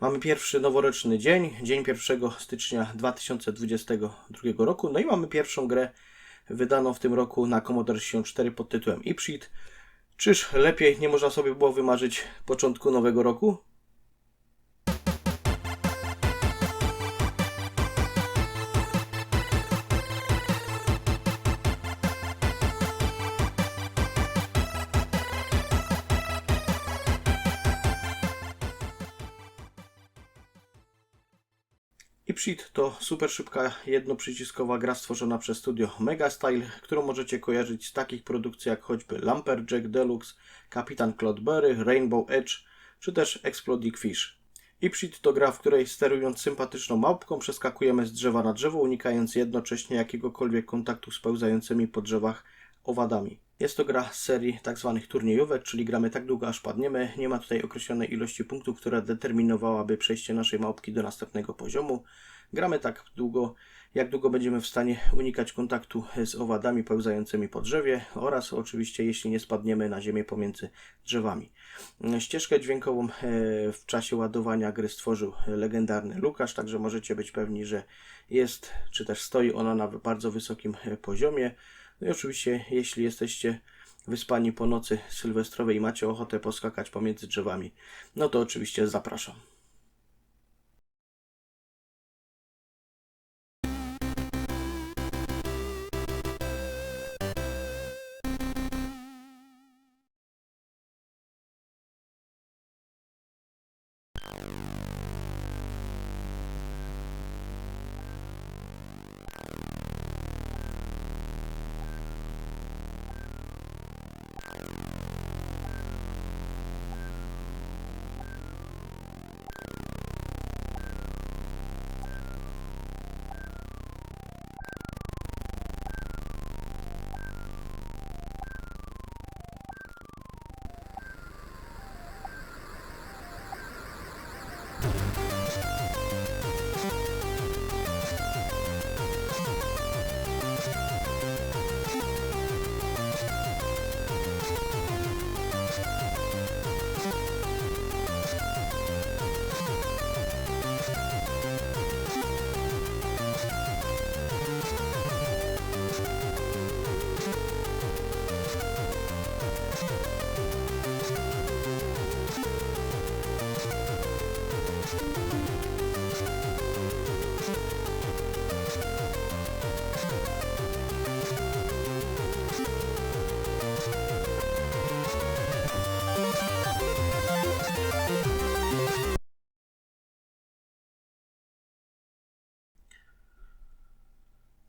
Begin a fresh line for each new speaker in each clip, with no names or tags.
Mamy pierwszy noworoczny dzień, dzień 1 stycznia 2022 roku. No i mamy pierwszą grę wydaną w tym roku na Commodore 64 pod tytułem Ipshit. Czyż lepiej nie można sobie było wymarzyć początku nowego roku? Ipshit to super szybka, jednoprzyciskowa gra stworzona przez studio Megastyle, którą możecie kojarzyć z takich produkcji jak choćby Lumberjack Deluxe, Kapitan Cloudberry, Rainbow Edge czy też Exploding Fish. Ipshit to gra, w której sterując sympatyczną małpką przeskakujemy z drzewa na drzewo, unikając jednocześnie jakiegokolwiek kontaktu z pełzającymi po drzewach owadami. Jest to gra z serii tzw. turniejówek, czyli gramy tak długo aż padniemy. Nie ma tutaj określonej ilości punktów, która determinowałaby przejście naszej małpki do następnego poziomu. Gramy tak długo, jak długo będziemy w stanie unikać kontaktu z owadami pełzającymi po drzewie oraz oczywiście jeśli nie spadniemy na ziemię pomiędzy drzewami. Ścieżkę dźwiękową e, w czasie ładowania gry stworzył legendarny Lukasz, także możecie być pewni, że jest czy też stoi ona na bardzo wysokim e, poziomie. No i oczywiście, jeśli jesteście wyspani po nocy sylwestrowej i macie ochotę poskakać pomiędzy drzewami, no to oczywiście zapraszam.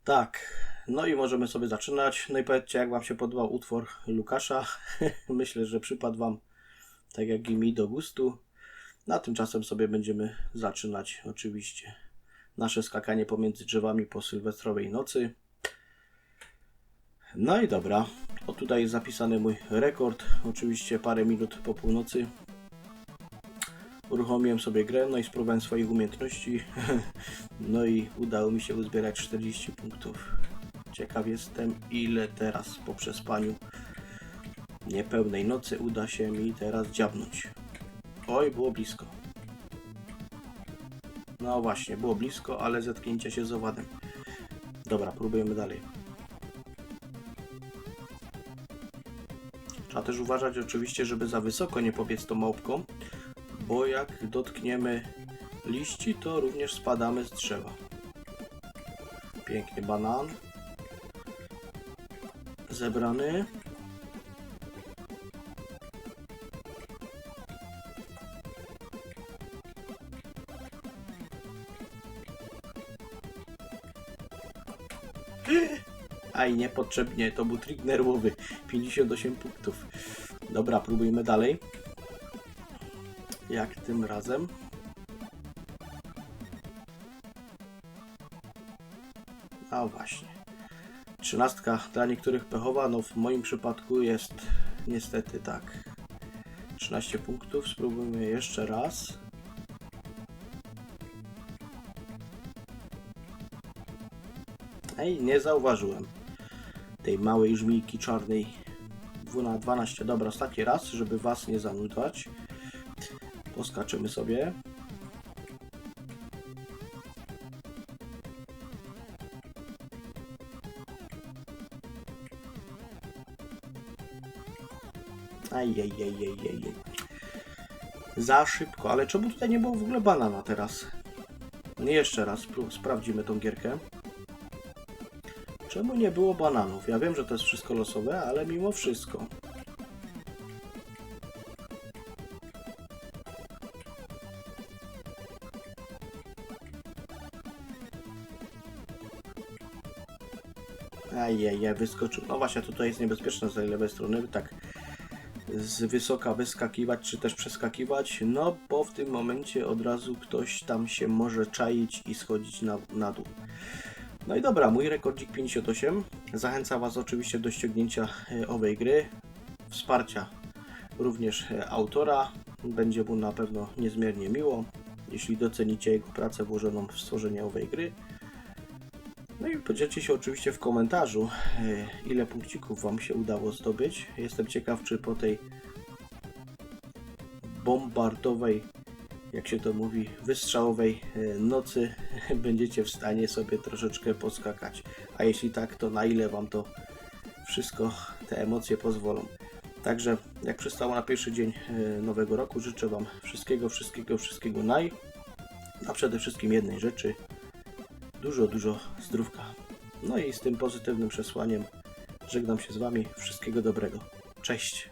Tak, no i możemy sobie zaczynać. No i powiedzcie, jak Wam się podobał utwór Lukasza. Myślę, że przypadł Wam tak jak i mi do gustu. Na tymczasem sobie będziemy zaczynać oczywiście nasze skakanie pomiędzy drzewami po sylwestrowej nocy. No i dobra. O tutaj jest zapisany mój rekord. Oczywiście parę minut po północy. Uruchomiłem sobie grę, no i spróbowałem swoich umiejętności. No i udało mi się uzbierać 40 punktów. Ciekaw jestem, ile teraz po przespaniu niepełnej nocy uda się mi teraz dziabnąć. Oj, było blisko. No właśnie, było blisko, ale zetknięcie się z owadem. Dobra, próbujemy dalej. Trzeba też uważać oczywiście, żeby za wysoko nie pobiec tą małpką, bo jak dotkniemy liści, to również spadamy z drzewa. Piękny banan. Zebrany. Aj, niepotrzebnie, to był trik nerwowy. 58 punktów. Dobra, próbujmy dalej. Jak tym razem? A właśnie. Trzynastka dla niektórych pechowa, no w moim przypadku jest niestety tak. 13 punktów, spróbujmy jeszcze raz. Ej, nie zauważyłem tej małej żmijki czarnej. 2 na 12, dobra, ostatni raz, żeby was nie zanudzać. Poskaczymy sobie. Ajajajajajaj. Za szybko, ale czemu tutaj nie było w ogóle banana teraz? No jeszcze raz sprawdzimy tą gierkę. Czemu nie było bananów? Ja wiem, że to jest wszystko losowe, ale mimo wszystko. Ajajaj, wyskoczył. No właśnie, tutaj jest niebezpieczne z lewej strony, tak z wysoka wyskakiwać, czy też przeskakiwać, no bo w tym momencie od razu ktoś tam się może czaić i schodzić na, na dół. No i dobra, mój rekordzik 58. Zachęcam Was oczywiście do ściągnięcia e, owej gry, wsparcia również e, autora. Będzie mu na pewno niezmiernie miło, jeśli docenicie jego pracę włożoną w stworzenie owej gry. No i podzielcie się oczywiście w komentarzu, e, ile punkcików Wam się udało zdobyć. Jestem ciekaw, czy po tej bombardowej, jak się to mówi, wystrzałowej e, nocy będziecie w stanie sobie troszeczkę poskakać. A jeśli tak, to na ile Wam to wszystko, te emocje pozwolą. Także, jak przystało na pierwszy dzień e, nowego roku, życzę Wam wszystkiego, wszystkiego, wszystkiego naj. A przede wszystkim jednej rzeczy, dużo, dużo zdrówka. No i z tym pozytywnym przesłaniem żegnam się z Wami. Wszystkiego dobrego. Cześć.